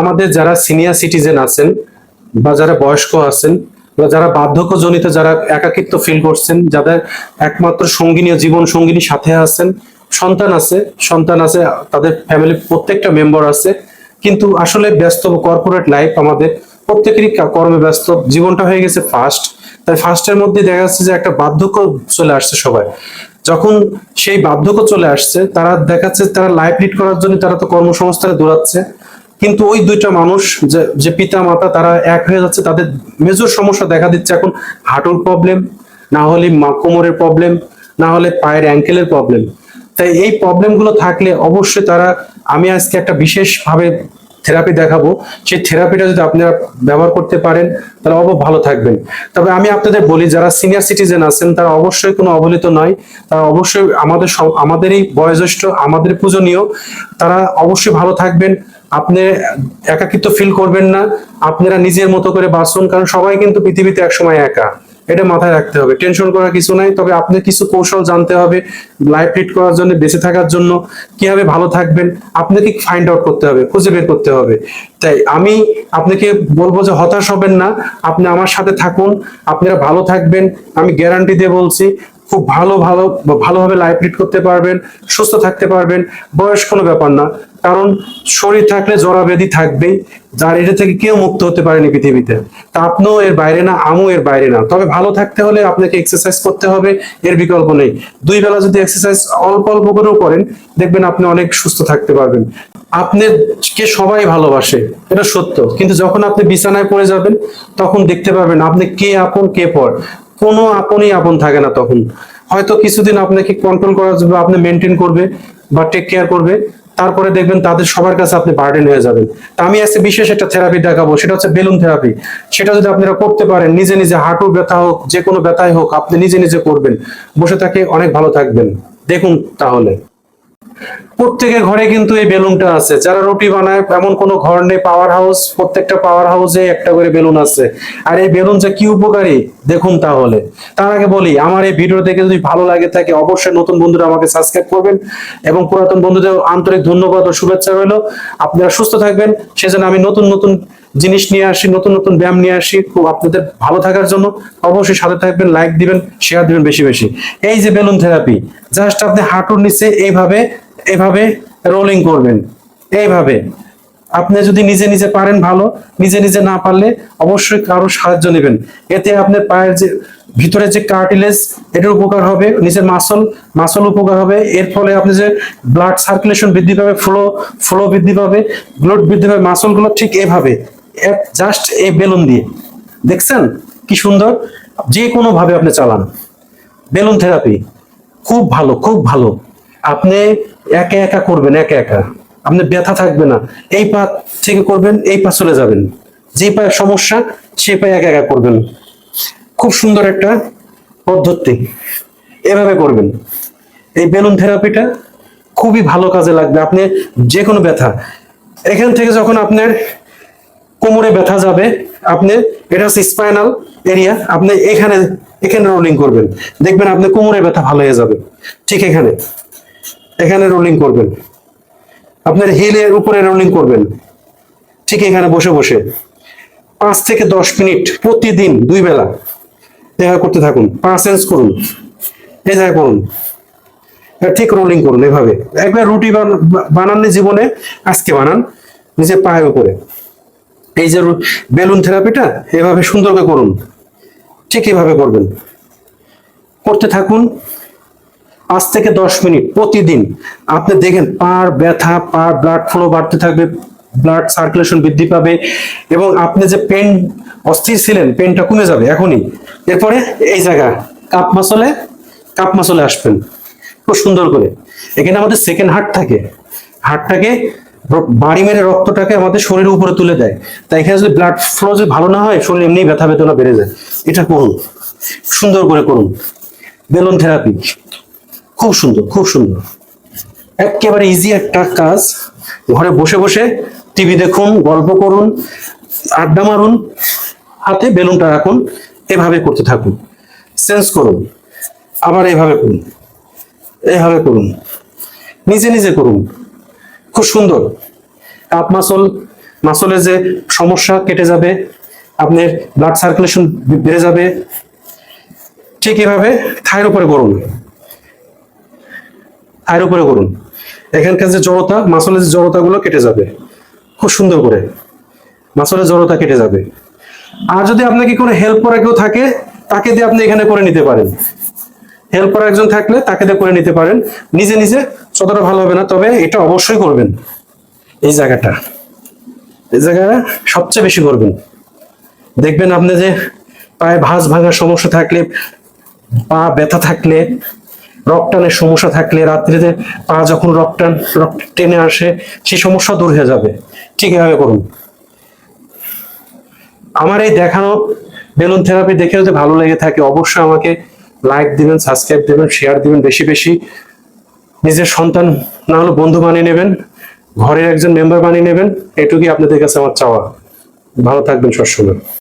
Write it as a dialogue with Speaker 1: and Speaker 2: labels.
Speaker 1: আমাদের যারা senior citizen আছেন বা যারা বয়স্ক আছেন বা যারা বার্ধক্যজনিত, যারা একাকিত্ব ফিল করছেন, যাদের একমাত্র সঙ্গিনী জীবন সঙ্গিনী সাথে আছেন, সন্তান আছে সন্তান আছে, তাদের ফ্যামিলির প্রত্যেকটা মেম্বার আছে, কিন্তু আসলে ব্যস্ত কর্পোরেট লাইফ আমাদের প্রত্যেকেরই কর্মে ব্যস্ত, জীবনটা হয়ে গেছে ফাস্ট তাই ফার্স্টের মধ্যে দেখা যাচ্ছে যে একটা বার্ধক্য চলে আসছে সবাই। যখন সেই বার্ধক্য চলে আসছে, তারা দেখাচ্ছে তারা লাইফ লিড করার জন্য তারা তো কর্মসংস্থানে দৌড়াচ্ছে কিন্তু ওই দুইটা মানুষ যে পিতা মাতা তারা এক হয়ে যাচ্ছে, তাদের মেজর সমস্যা দেখা দিচ্ছে এখন হাঁটুর প্রবলেম না হলে মা- কোমরের প্রবলেম না হলে পায়ের অ্যাঙ্কেলের প্রবলেম তাই এই প্রবলেমগুলো থাকলে অবশ্যই তারা, আমি আজকে একটা বিশেষভাবে থেরাপি দেখাবো। সেই থেরাপিটা যদি আপনারা ব্যবহার করতে পারেন, তাহলে অব ভালো থাকবেন। তবে আমি আপনাদের বলি, যারা সিনিয়র সিটিজেন আছেন, তারা অবশ্যই কোনো অবহেলিত নয়। তারা অবশ্যই আমাদের আমাদেরই বয়োজ্যেষ্ঠ, আমাদের পূজনীয়, তারা অবশ্যই ভালো থাকবেন। আপনি একাকিত্ব ফিল করবেন না, আপনারা নিজের মতো করে বাঁচুন, কারণ সবাই কিন্তু পৃথিবীতে একসময় একা। এটা মাথায় রাখতে হবে। টেনশন করার কিছু নাই, তবে আপনি কিছু কৌশল জানতে হবে লাইফ লিড করার জন্য, বেঁচে থাকার জন্য, কীভাবে ভালো থাকবেন, আপনাকে ফাইন্ড আউট করতে হবে, খুঁজে বের করতে হবে। তাই আমি আপনাকে বলব যে হতাশ হবেন না, আপনি আমার সাথে থাকুন, আপনারা ভালো থাকবেন, আমি গ্যারান্টি দিয়ে বলছি, খুব ভালো ভালো, ভালোভাবে লাইফ লিড করতে পারবেন, সুস্থ থাকতে পারবেন, বয়স কোনো ব্যাপার না। কারণ শরীর থাকলে জরা ব্যাধি থাকবেই, যার এটা থেকে কেউ মুক্ত হতে পারেনি পৃথিবীতে। তা আপনিও এর বাইরে না, আমিও এর বাইরে না। তবে ভালো থাকতে হলে আপনাকে এক্সারসাইজ করতে হবে, এর বিকল্প নেই। দুই বেলা যদি এক্সারসাইজ অল্প অল্প করেও করেন, দেখবেন আপনি অনেক সুস্থ থাকতে পারবেন। আপনাকে সবাই ভালোবাসে, এটা সত্য। কিন্তু যখন আপনি বিছানায় পড়ে যাবেন, তখন দেখতে পাবেন আপনি কে আপন, কে পর। কোনো আপনই আপন থাকে না তখন। হয়তো কিছুদিন আপনাকে কন্ট্রোল করা জন্য আপনি মেনটেন করবে বা টেক কেয়ার করবে, তারপরে দেখবেন তাদের সবার কাছে আপনি বার্ডেন হয়ে যাবেন। তা আমি আজকে বিশেষ একটা থেরাপি দেখাবো, সেটা হচ্ছে বেলুন থেরাপি সেটা যদি আপনারা করতে পারেন, নিজে নিজে হাঁটু ব্যথা হোক, যে কোনো ব্যথাই হোক, আপনি নিজে নিজে করবেন। বসে থাকে অনেক ভালো থাকবেন। দেখুন তাহলে। প্রত্যেকের ঘরে কিন্তু এই বেলুনটা আছে। যারা রুটি বানায়, এমন কোনো ঘর নেই পাওয়ার হাউস প্রত্যেকটা পাওয়ার হাউসে একটা করে বেলুন আছে। আর এই বেলুন যে কি উপকারী, দেখুন তাহলে। তার আগে বলি, আমার এই ভিডিও দেখে যদি ভালো লাগে থাকে অবশ্যই নতুন বন্ধুরা আমাকে সাবস্ক্রাইব করবেন। এবং পুরাতন বন্ধুদের আন্তরিক ধন্যবাদ ও শুভেচ্ছা রইল। আপনারা সুস্থ থাকবেন। সেজন্য আমি নতুন নতুন জিনিস নিয়ে আসি, নতুন নতুন ব্যায়াম নিয়ে আসি। খুব আপনাদের ভালো থাকার জন্য অবশ্যই সাথে থাকবেন লাইক দিবেন শেয়ার দিবেন বেশি বেশি। এই যে বেলুন থেরাপি জাস্ট আপনি হাঁটুর নিচে এইভাবে এইভাবে রোলিং করবেন। এইভাবে। আপনি যদি নিজে নিজে পারেন ভালো, নিজে নিজে না পারলে অবশ্যই কারও সাহায্য নেবেন। এতে আপনার পায়ের যে, ভিতরে যে কার্টিলেজ এটার উপকার হবে, নিচের মাসল মাসল উপকার হবে। এর ফলে আপনি যে ব্লাড সার্কুলেশন বৃদ্ধি পাবে ফ্লো ফ্লো বৃদ্ধি পাবে ব্লাড বৃদ্ধি পাবে মাসলগুলো ঠিক এভাবে। এক জাস্ট এই বেলুন দিয়ে। দেখছেন? কি সুন্দর? যে কোনো ভাবে আপনি চালান। বেলুন থেরাপি খুব ভালো খুব ভালো। আপনি একা একা করবেন, একা একা। আপনি ব্যথা থাকবে না। এই পা থেকে করবেন, এই পা চলে যাবেন। যে পায়ে সমস্যা, সে পায়ে একা একা করবেন। খুব সুন্দর একটা পদ্ধতি। এভাবে করবেন। এই বেলুন থেরাপিটা খুবই ভালো কাজে লাগবে। আপনি যে কোনো ব্যথা, এখান থেকে যখন আপনার কোমরে ব্যথা যাবে, আপনি, এটা হচ্ছে স্পাইনাল এরিয়া আপনি এখানে এখানে রোলিং করবেন। দেখবেন আপনি কোমরে ব্যথা ভালো হয়ে যাবে। ঠিক এখানে। এখানে রোলিং করবেন। আপনার হিলের উপরে রোলিং করবেন। ঠিক এখানে বসে বসে। পাঁচ থেকে দশ মিনিট প্রতিদিন দুই বেলা দেখা করতে থাকুন। পাঁচ সেন্স করুন। এই জায়গায় করুন। এটা ঠিক রোলিং করুন এভাবে। একবার রুটি বান- বানাননি জীবনে, আজকে বানান। নিজের পায়ের উপরে। এই যে বেলুন থেরাপিটা, এভাবে সুন্দর করে করুন। ঠিক এভাবে করবেন। করতে থাকুন। পাঁচ থেকে দশ মিনিট প্রতিদিন। আপনি দেখেন, পার ব্যথা, পার ব্লাড ফ্লো বাড়তে থাকবে ব্লাড সার্কুলেশন বৃদ্ধি পাবে এবং আপনি যে পেন অস্থির ছিলেন পেনটা কমে যাবে এখনই। এরপরে এই জায়গা, কাপ মাসলে কাপ মাসলে আসবেন। খুব সুন্দর করে। এখানে আমাদের সেকেন্ড হার্ট থাকে। হার্টটাকে বাড়ি মেরে রক্তটাকে আমাদের শরীরের উপরে তুলে দেয়। তাই এখানে যদি ব্লাড ফ্লো যদি ভালো না হয়, শরীর এমনি ব্যথা বেদনা বেড়ে যায়। এটা করুন। সুন্দর করে করুন। বেলুন থেরাপি খুব সুন্দর খুব সুন্দর। একেবারে ইজি একটা কাজ। ঘরে বসে বসে টিভি দেখুন, গল্প করুন, আড্ডা মারুন, হাতে বেলুনটা রাখুন, এভাবে করতে থাকুন। সেন্স করুন, আবার এভাবে করুন এভাবে করুন, নিজে নিজে করুন। খুব সুন্দর। কাপ মাসল মাসলের যে সমস্যা কেটে যাবে, আপনার ব্লাড সার্কুলেশন বেড়ে যাবে, ঠিক এভাবে থায়ের উপরে করুন। থায়ের উপরে করুন। এখানকার যে জড়তা, মাসলের যে জড়তাগুলো কেটে যাবে। খুব সুন্দর করে। মাসলের জড়তা কেটে যাবে। আর যদি আপনাকে কোনো হেল্প করা কেউ থাকে, তাকে দিয়ে আপনি এখানে করে নিতে পারেন। হেল্প করা একজন থাকলে তাকে দিয়ে করে নিতে পারেন। নিজে নিজে যতটা ভালো হবে না, তবে এটা অবশ্যই করবেন। এই জায়গাটা। এই জায়গাটা সবচেয়ে বেশি করবেন। দেখবেন আপনি যে পায়ে ভাঁজ ভাঙার সমস্যা থাকলে, পা ব্যথা থাকলে রক্তানের সমস্যা থাকলে রাত্রিতে পা যখন রক্তান রক্ত টেনে আসে সেই সমস্যা দূর হয়ে যাবে। ঠিক এভাবে করুন। আমার এই দেখানো বেলুন থেরাপি দেখে যদি ভালো লেগে থাকে, অবশ্যই আমাকে লাইক দিবেন সাবস্ক্রাইব দিবেন শেয়ার দিবেন বেশি বেশি। নিজের সন্তান না হলে বন্ধু বানিয়ে নেবেন, ঘরের একজন মেম্বার বানিয়ে নেবেন, এটুকুই আপনাদের কাছে আমার চাওয়া। ভালো থাকবেন সবসময়।